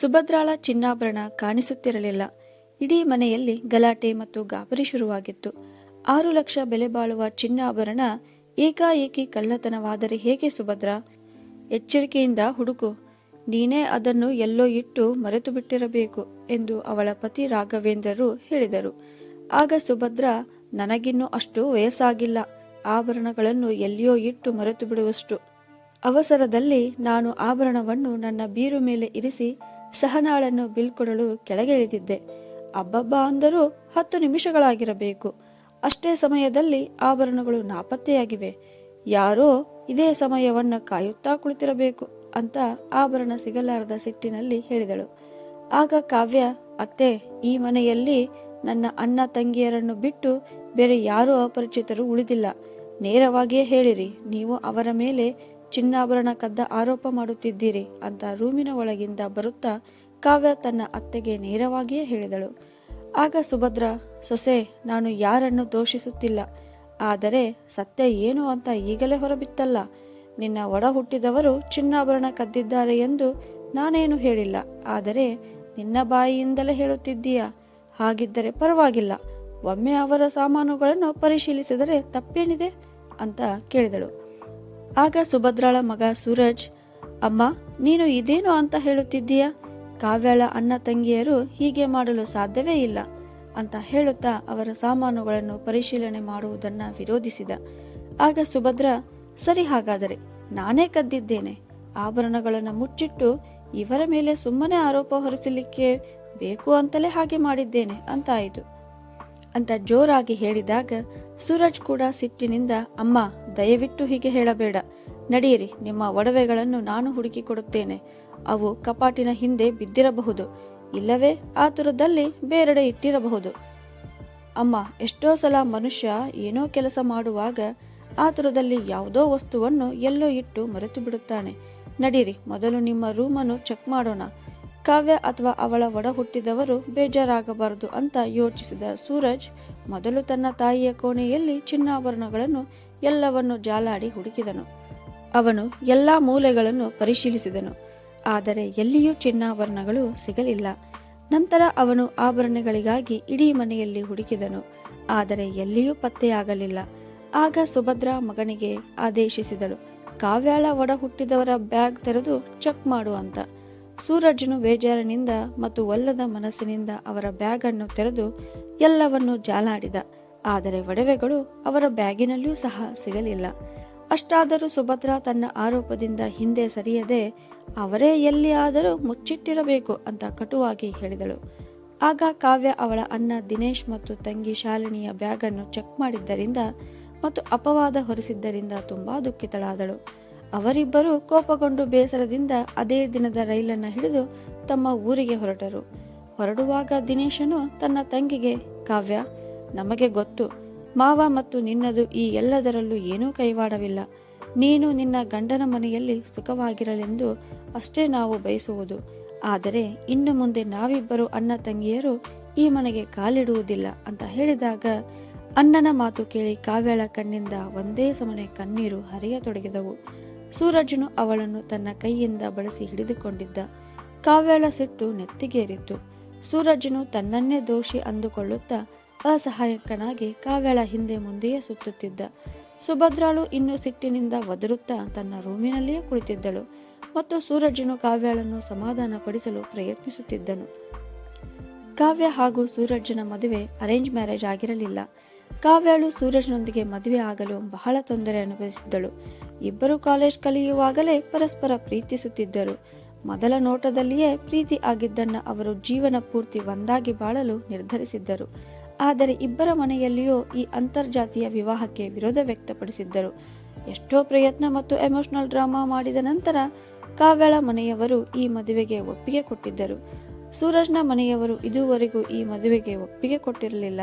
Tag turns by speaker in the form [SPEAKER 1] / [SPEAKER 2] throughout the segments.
[SPEAKER 1] ಸುಭದ್ರಾಳ ಚಿನ್ನಾಭರಣ ಕಾಣಿಸುತ್ತಿರಲಿಲ್ಲ. ಇಡೀ ಮನೆಯಲ್ಲಿ ಗಲಾಟೆ ಮತ್ತು ಗಾಬರಿ ಶುರುವಾಗಿತ್ತು. ಆರು ಲಕ್ಷ ಬೆಲೆ ಬಾಳುವ ಚಿನ್ನಾಭರಣ ಏಕಾಏಕಿ ಕಳ್ಳತನವಾದರೆ ಹೇಗೆ ಸುಭದ್ರ? ಎಚ್ಚರಿಕೆಯಿಂದ ಹುಡುಕು, ನೀನೇ ಅದನ್ನು ಎಲ್ಲೋ ಇಟ್ಟು ಮರೆತು ಬಿಟ್ಟಿರಬೇಕು ಎಂದು ಅವಳ ಪತಿ ರಾಘವೇಂದ್ರರು ಹೇಳಿದರು. ಆಗ ಸುಭದ್ರ, ನನಗಿನ್ನೂ ಅಷ್ಟು ವಯಸ್ಸಾಗಿಲ್ಲ. ಆಭರಣಗಳನ್ನು ಎಲ್ಲಿಯೋ ಇಟ್ಟು ಮರೆತು ಬಿಡುವಷ್ಟು ಅವಸರದಲ್ಲಿ ನಾನು ಆಭರಣವನ್ನು ನನ್ನ ಬೀರು ಮೇಲೆ ಇರಿಸಿ ಸಹನಾಳನ್ನು ಬೀಳ್ಕೊಡಲು ಕೆಳಗೆ ಇಳಿದಿದ್ದೆ. ಅಬ್ಬಬ್ಬ ಅಂದರೂ ಹತ್ತು ನಿಮಿಷಗಳಾಗಿರಬೇಕು. ಅಷ್ಟೇ ಸಮಯದಲ್ಲಿ ಆಭರಣಗಳು ನಾಪತ್ತೆಯಾಗಿವೆ. ಯಾರೋ ಇದೇ ಸಮಯವನ್ನು ಕಾಯುತ್ತಾ ಕುಳಿತಿರಬೇಕು ಅಂತ ಆಭರಣ ಸಿಗಲಾರದ ಸಿಟ್ಟಿನಲ್ಲಿ ಹೇಳಿದಳು. ಆಗ ಕಾವ್ಯ, ಅತ್ತೆ, ಈ ಮನೆಯಲ್ಲಿ ನನ್ನ ಅಣ್ಣ ತಂಗಿಯರನ್ನು ಬಿಟ್ಟು ಬೇರೆ ಯಾರೂ ಅಪರಿಚಿತರು ಉಳಿದಿಲ್ಲ. ನೇರವಾಗಿಯೇ ಹೇಳಿರಿ, ನೀವು ಅವರ ಮೇಲೆ ಚಿನ್ನಾಭರಣ ಕದ್ದ ಆರೋಪ ಮಾಡುತ್ತಿದ್ದೀರಿ ಅಂತ ರೂಮಿನ ಒಳಗಿಂದ ಬರುತ್ತಾ ಕಾವ್ಯ ತನ್ನ ಅತ್ತೆಗೆ ನೇರವಾಗಿಯೇ ಹೇಳಿದಳು. ಆಗ ಸುಭದ್ರ, ಸೊಸೆ, ನಾನು ಯಾರನ್ನು ದೋಷಿಸುತ್ತಿಲ್ಲ. ಆದರೆ ಸತ್ಯ ಏನು ಅಂತ ಈಗಲೇ ಹೊರಬಿತ್ತಲ್ಲ. ನಿನ್ನ ಒಡ ಹುಟ್ಟಿದವರು ಚಿನ್ನಾಭರಣ ಕದ್ದಿದ್ದಾರೆ ಎಂದು ನಾನೇನು ಹೇಳಿಲ್ಲ. ಆದರೆ ನಿನ್ನ ಬಾಯಿಯಿಂದಲೇ ಹೇಳುತ್ತಿದ್ದೀಯ? ಹಾಗಿದ್ದರೆ ಪರವಾಗಿಲ್ಲ. ಒಮ್ಮೆ ಅವರ ಸಾಮಾನುಗಳನ್ನು ಪರಿಶೀಲಿಸಿದರೆ ತಪ್ಪೇನಿದೆ? ಅಂತ ಕೇಳಿದಳು. ಆಗ ಸುಭದ್ರಾಳ ಮಗ ಸೂರಜ್, ಅಮ್ಮ, ನೀನು ಇದೇನು ಅಂತ ಹೇಳುತ್ತಿದ್ದೀಯಾ? ಕಾವ್ಯಾಳ ಅಣ್ಣ ತಂಗಿಯರು ಹೀಗೆ ಮಾಡಲು ಸಾಧ್ಯವೇ ಇಲ್ಲ ಅಂತ ಹೇಳುತ್ತಾ ಅವರ ಸಾಮಾನುಗಳನ್ನು ಪರಿಶೀಲನೆ ಮಾಡುವುದನ್ನ ವಿರೋಧಿಸಿದ. ಆಗ ಸುಭದ್ರ, ಸರಿ ಹಾಗಾದರೆ, ನಾನೇ ಕದ್ದಿದ್ದೇನೆ. ಆಭರಣಗಳನ್ನು ಮುಚ್ಚಿಟ್ಟು ಇವರ ಮೇಲೆ ಸುಮ್ಮನೆ ಆರೋಪ ಹೊರಿಸಲಿಕ್ಕೆ ಬೇಕು ಅಂತಲೇ ಹಾಗೆ ಮಾಡಿದ್ದೇನೆ ಅಂತಾಯಿತು. ಅಂತ ಜೋರಾಗಿ ಹೇಳಿದಾಗ ಸೂರಜ್ ಕೂಡ ಸಿಟ್ಟಿನಿಂದ, ಅಮ್ಮ, ದಯವಿಟ್ಟು ಹೀಗೆ ಹೇಳಬೇಡ. ನಡೆಯಿರಿ, ನಿಮ್ಮ ಒಡವೆಗಳನ್ನು ನಾನು ಹುಡುಕಿ ಕೊಡುತ್ತೇನೆ. ಅವು ಕಪಾಟಿನ ಹಿಂದೆ ಬಿದ್ದಿರಬಹುದು. ಇಲ್ಲವೇ ಆತುರದಲ್ಲಿ ಬೇರೆಡೆ ಇಟ್ಟಿರಬಹುದು. ಅಮ್ಮ, ಎಷ್ಟೋ ಸಲ ಮನುಷ್ಯ ಏನೋ ಕೆಲಸ ಮಾಡುವಾಗ ಆತುರದಲ್ಲಿ ಯಾವುದೋ ವಸ್ತುವನ್ನು ಎಲ್ಲೋ ಇಟ್ಟು ಮರೆತು ಬಿಡುತ್ತಾನೆ ನಡೀರಿ ಮೊದಲು ನಿಮ್ಮ ರೂಮನ್ನು ಚೆಕ್ ಮಾಡೋಣ. ಕಾವ್ಯ ಅಥವಾ ಅವಳ ಒಡ ಹುಟ್ಟಿದವರು ಬೇಜಾರಾಗಬಾರದು ಅಂತ ಯೋಚಿಸಿದ ಸೂರಜ್, ಮೊದಲು ತನ್ನ ತಾಯಿಯ ಕೋಣೆಯಲ್ಲಿ ಚಿನ್ನಾಭರಣಗಳನ್ನು ಎಲ್ಲವನ್ನು ಜಾಲಾಡಿ ಹುಡುಕಿದನು. ಅವನು ಎಲ್ಲ ಮೂಲೆಗಳನ್ನು ಪರಿಶೀಲಿಸಿದನು. ಆದರೆ ಎಲ್ಲಿಯೂ ಚಿನ್ನಾಭರಣಗಳು ಸಿಗಲಿಲ್ಲ. ನಂತರ ಅವನು ಆಭರಣಗಳಿಗಾಗಿ ಇಡೀ ಮನೆಯಲ್ಲಿ ಹುಡುಕಿದನು. ಆದರೆ ಎಲ್ಲಿಯೂ ಪತ್ತೆಯಾಗಲಿಲ್ಲ. ಆಗ ಸುಭದ್ರ ಮಗನಿಗೆ ಆದೇಶಿಸಿದಳು, ಕಾವ್ಯಾಳ ಒಡ ಹುಟ್ಟಿದವರ ಬ್ಯಾಗ್ ತೆರೆದು ಚೆಕ್ ಮಾಡು ಅಂತ. ಸೂರಜ್ನು ಬೇಜಾರಿನಿಂದ ಮತ್ತು ಒಲ್ಲದ ಮನಸ್ಸಿನಿಂದ ಅವರ ಬ್ಯಾಗ್ ಅನ್ನು ತೆರೆದು ಎಲ್ಲವನ್ನು ಜಾಲಾಡಿದ. ಆದರೆ ಒಡವೆಗಳು ಅವರ ಬ್ಯಾಗಿನಲ್ಲಿಯೂ ಸಹ ಸಿಗಲಿಲ್ಲ. ಅಷ್ಟಾದರೂ ಸುಭದ್ರಾ ತನ್ನ ಆರೋಪದಿಂದ ಹಿಂದೆ ಸರಿಯದೆ, ಅವರೇ ಎಲ್ಲಿಯಾದರೂ ಮುಚ್ಚಿಟ್ಟಿರಬೇಕು ಅಂತ ಕಟುವಾಗಿ ಹೇಳಿದಳು. ಆಗ ಕಾವ್ಯ ಅವಳ ಅಣ್ಣ ದಿನೇಶ್ ಮತ್ತು ತಂಗಿ ಶಾಲಿನಿಯ ಬ್ಯಾಗ್ ಅನ್ನು ಚೆಕ್ ಮಾಡಿದ್ದರಿಂದ ಮತ್ತು ಅಪವಾದ ಹೊರಿಸಿದ್ದರಿಂದ ತುಂಬಾ ದುಃಖಿತಳಾದಳು. ಅವರಿಬ್ಬರು ಕೋಪಗೊಂಡು ಬೇಸರದಿಂದ ಅದೇ ದಿನದ ರೈಲನ್ನು ಹಿಡಿದು ತಮ್ಮ ಊರಿಗೆ ಹೊರಟರು. ಹೊರಡುವಾಗ ದಿನೇಶನು ತನ್ನ ತಂಗಿಗೆ, ಕಾವ್ಯ, ನಮಗೆ ಗೊತ್ತು. ಮಾವ ಮತ್ತು ನಿನ್ನದು ಈ ಎಲ್ಲದರಲ್ಲೂ ಏನೂ ಕೈವಾಡವಿಲ್ಲ. ನೀನು ನಿನ್ನ ಗಂಡನ ಮನೆಯಲ್ಲಿ ಸುಖವಾಗಿರಲೆಂದು ಅಷ್ಟೇ ನಾವು ಬಯಸುವುದು. ಆದರೆ ಇನ್ನು ಮುಂದೆ ನಾವಿಬ್ಬರು ಅಣ್ಣ ತಂಗಿಯರು ಈ ಮನೆಗೆ ಕಾಲಿಡುವುದಿಲ್ಲ ಅಂತ ಹೇಳಿದಾಗ ಅಣ್ಣನ ಮಾತು ಕೇಳಿ ಕಾವ್ಯಳ ಕಣ್ಣಿಂದ ಒಂದೇ ಸಮನೆ ಕಣ್ಣೀರು ಹರಿಯತೊಡಗಿದವು. ಸೂರಜನು ಅವಳನ್ನು ತನ್ನ ಕೈಯಿಂದ ಬಳಸಿ ಹಿಡಿದುಕೊಂಡಿದ್ದ. ಕಾವ್ಯಳ ಸಿಟ್ಟು ನೆತ್ತಿಗೇರಿತ್ತು. ಸೂರಜನು ತನ್ನನ್ನೇ ದೋಷಿ ಅಂದುಕೊಳ್ಳುತ್ತಾ ಅಸಹಾಯಕನಾಗಿ ಕಾವ್ಯಾಳ ಹಿಂದೆ ಮುಂದೆಯೇ ಸುತ್ತುತ್ತಿದ್ದ. ಸುಭದ್ರಾಳು ಇನ್ನು ಸಿಟ್ಟಿನಿಂದ ಒದರುತ್ತಾ ತನ್ನ ರೂಮಿನಲ್ಲಿಯೇ ಕುಳಿತಿದ್ದಳು ಮತ್ತು ಸೂರಜನು ಕಾವ್ಯಳನ್ನು ಸಮಾಧಾನಪಡಿಸಲು ಪ್ರಯತ್ನಿಸುತ್ತಿದ್ದನು. ಕಾವ್ಯ ಹಾಗೂ ಸೂರಜ್ನ ಮದುವೆ ಅರೇಂಜ್ ಮ್ಯಾರೇಜ್ ಆಗಿರಲಿಲ್ಲ. ಕಾವ್ಯಾಳು ಸೂರಜ್ನೊಂದಿಗೆ ಮದುವೆ ಆಗಲು ಬಹಳ ತೊಂದರೆ ಅನುಭವಿಸಿದ್ದಳು. ಇಬ್ಬರು ಕಾಲೇಜ್ ಕಲಿಯುವಾಗಲೇ ಪರಸ್ಪರ ಪ್ರೀತಿಸುತ್ತಿದ್ದರು. ಮೊದಲ ನೋಟದಲ್ಲಿಯೇ ಪ್ರೀತಿ ಆಗಿದ್ದನ್ನು ಅವರು ಜೀವನ ಪೂರ್ತಿ ಒಂದಾಗಿ ಬಾಳಲು ನಿರ್ಧರಿಸಿದ್ದರು. ಆದರೆ ಇಬ್ಬರ ಮನೆಯಲ್ಲಿಯೂ ಈ ಅಂತರ್ಜಾತಿಯ ವಿವಾಹಕ್ಕೆ ವಿರೋಧ ವ್ಯಕ್ತಪಡಿಸಿದ್ದರು. ಎಷ್ಟೋ ಪ್ರಯತ್ನ ಮತ್ತು ಎಮೋಷನಲ್ ಡ್ರಾಮಾ ಮಾಡಿದ ನಂತರ ಕಾವ್ಯಾಳ ಮನೆಯವರು ಈ ಮದುವೆಗೆ ಒಪ್ಪಿಗೆ ಕೊಟ್ಟಿದ್ದರು. ಸೂರಜ್ನ ಮನೆಯವರು ಇದುವರೆಗೂ ಈ ಮದುವೆಗೆ ಒಪ್ಪಿಗೆ ಕೊಟ್ಟಿರಲಿಲ್ಲ.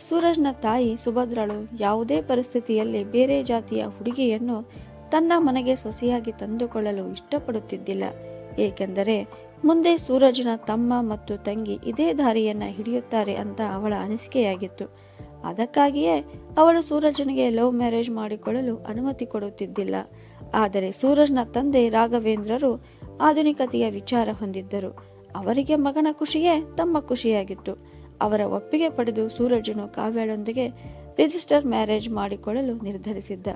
[SPEAKER 1] ಸೂರಜ್ನ ತಾಯಿ ಸುಭದ್ರಳು ಯಾವುದೇ ಪರಿಸ್ಥಿತಿಯಲ್ಲಿ ಬೇರೆ ಜಾತಿಯ ಹುಡುಗಿಯನ್ನು ತನ್ನ ಮನೆಗೆ ಸೊಸೆಯಾಗಿ ತಂದುಕೊಳ್ಳಲು ಇಷ್ಟಪಡುತ್ತಿದ್ದಿಲ್ಲ. ಏಕೆಂದರೆ ಮುಂದೆ ಸೂರಜ್ನ ತಮ್ಮ ಮತ್ತು ತಂಗಿ ಇದೇ ದಾರಿಯನ್ನ ಹಿಡಿಯುತ್ತಾರೆ ಅಂತ ಅವಳ ಅನಿಸಿಕೆಯಾಗಿತ್ತು. ಅದಕ್ಕಾಗಿಯೇ ಅವಳು ಸೂರಜನಿಗೆ ಲವ್ ಮ್ಯಾರೇಜ್ ಮಾಡಿಕೊಳ್ಳಲು ಅನುಮತಿ ಕೊಡುತ್ತಿದ್ದಿಲ್ಲ. ಆದರೆ ಸೂರಜ್ನ ತಂದೆ ರಾಘವೇಂದ್ರರು ಆಧುನಿಕತೆಯ ವಿಚಾರ ಹೊಂದಿದ್ದರು. ಅವರಿಗೆ ಮಗನ ಖುಷಿಯೇ ತಮ್ಮ ಖುಷಿಯಾಗಿತ್ತು. ಅವರ ಒಪ್ಪಿಗೆ ಪಡೆದು ಸೂರಜನು ಕಾವ್ಯಳೊಂದಿಗೆ ರಿಜಿಸ್ಟರ್ ಮ್ಯಾರೇಜ್ ಮಾಡಿಕೊಳ್ಳಲು ನಿರ್ಧರಿಸಿದ್ದ.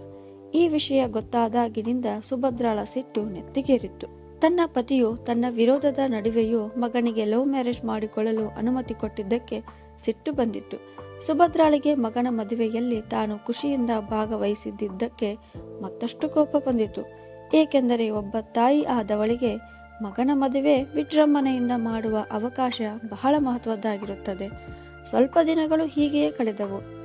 [SPEAKER 1] ಈ ವಿಷಯ ಗೊತ್ತಾದಾಗಿನಿಂದ ಸುಭದ್ರಾಳ ಸಿಟ್ಟು ನೆತ್ತಿಗೇರಿತ್ತು. ತನ್ನ ಪತಿಯು ತನ್ನ ವಿರೋಧದ ನಡುವೆಯೂ ಮಗನಿಗೆ ಲವ್ ಮ್ಯಾರೇಜ್ ಮಾಡಿಕೊಳ್ಳಲು ಅನುಮತಿ ಕೊಟ್ಟಿದ್ದಕ್ಕೆ ಸಿಟ್ಟು ಬಂದಿತ್ತು. ಸುಭದ್ರಾಳಿಗೆ ಮಗನ ಮದುವೆಯಲ್ಲಿ ತಾನು ಖುಷಿಯಿಂದ ಭಾಗವಹಿಸಿದ್ದಕ್ಕೆ ಮತ್ತಷ್ಟು ಕೋಪ ಬಂದಿತು ಏಕೆಂದರೆ ಒಬ್ಬ ತಾಯಿ ಆದವಳಿಗೆ ಮಗನ ಮದುವೆ ವಿಜೃಂಭಣೆಯಿಂದ ಮಾಡುವ ಅವಕಾಶ ಬಹಳ ಮಹತ್ವದ್ದಾಗಿರುತ್ತದೆ. ಸ್ವಲ್ಪ ದಿನಗಳು ಹೀಗೆಯೇ ಕಳೆದವು.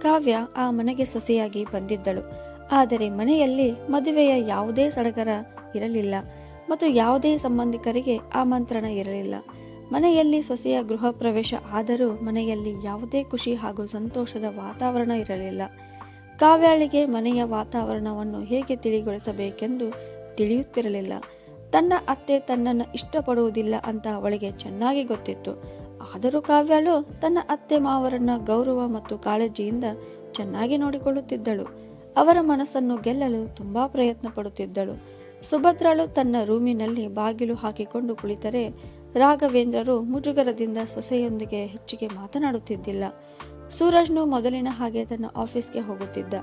[SPEAKER 1] ಕಾವ್ಯ ಆ ಮನೆಗೆ ಸೊಸೆಯಾಗಿ ಬಂದಿದ್ದಳು. ಆದರೆ ಮನೆಯಲ್ಲಿ ಮದುವೆಯ ಯಾವುದೇ ಸಡಗರ ಇರಲಿಲ್ಲ ಮತ್ತು ಯಾವುದೇ ಸಂಬಂಧಿಕರಿಗೆ ಆಮಂತ್ರಣ ಇರಲಿಲ್ಲ. ಮನೆಯಲ್ಲಿ ಸೊಸೆಯ ಗೃಹ ಪ್ರವೇಶ ಆದರೂ ಮನೆಯಲ್ಲಿ ಯಾವುದೇ ಖುಷಿ ಹಾಗೂ ಸಂತೋಷದ ವಾತಾವರಣ ಇರಲಿಲ್ಲ. ಕಾವ್ಯಾಳಿಗೆ ಮನೆಯ ವಾತಾವರಣವನ್ನು ಹೇಗೆ ತಿಳಿಗೊಳಿಸಬೇಕೆಂದು ತಿಳಿಯುತ್ತಿರಲಿಲ್ಲ. ತನ್ನ ಅತ್ತೆ ತನ್ನನ್ನು ಇಷ್ಟಪಡುವುದಿಲ್ಲ ಅಂತ ಅವಳಿಗೆ ಚೆನ್ನಾಗಿ ಗೊತ್ತಿತ್ತು. ಆದರೂ ಕಾವ್ಯಾಳು ತನ್ನ ಅತ್ತೆ ಮಾವರನ್ನ ಗೌರವ ಮತ್ತು ಕಾಳಜಿಯಿಂದ ಚೆನ್ನಾಗಿ ನೋಡಿಕೊಳ್ಳುತ್ತಿದ್ದಳು. ಅವರ ಮನಸ್ಸನ್ನು ಗೆಲ್ಲಲು ತುಂಬಾ ಪ್ರಯತ್ನ ಪಡುತ್ತಿದ್ದಳು. ಸುಭದ್ರಳು ತನ್ನ ರೂಮಿನಲ್ಲಿ ಬಾಗಿಲು ಹಾಕಿಕೊಂಡು ಕುಳಿತರೆ ರಾಘವೇಂದ್ರರು ಮುಜುಗರದಿಂದ ಸೊಸೆಯೊಂದಿಗೆ ಹೆಚ್ಚಿಗೆ ಮಾತನಾಡುತ್ತಿದ್ದಿಲ್ಲ. ಸೂರಜ್ನು ಮೊದಲಿನ ಹಾಗೆ ತನ್ನ ಆಫೀಸ್ಗೆ ಹೋಗುತ್ತಿದ್ದ.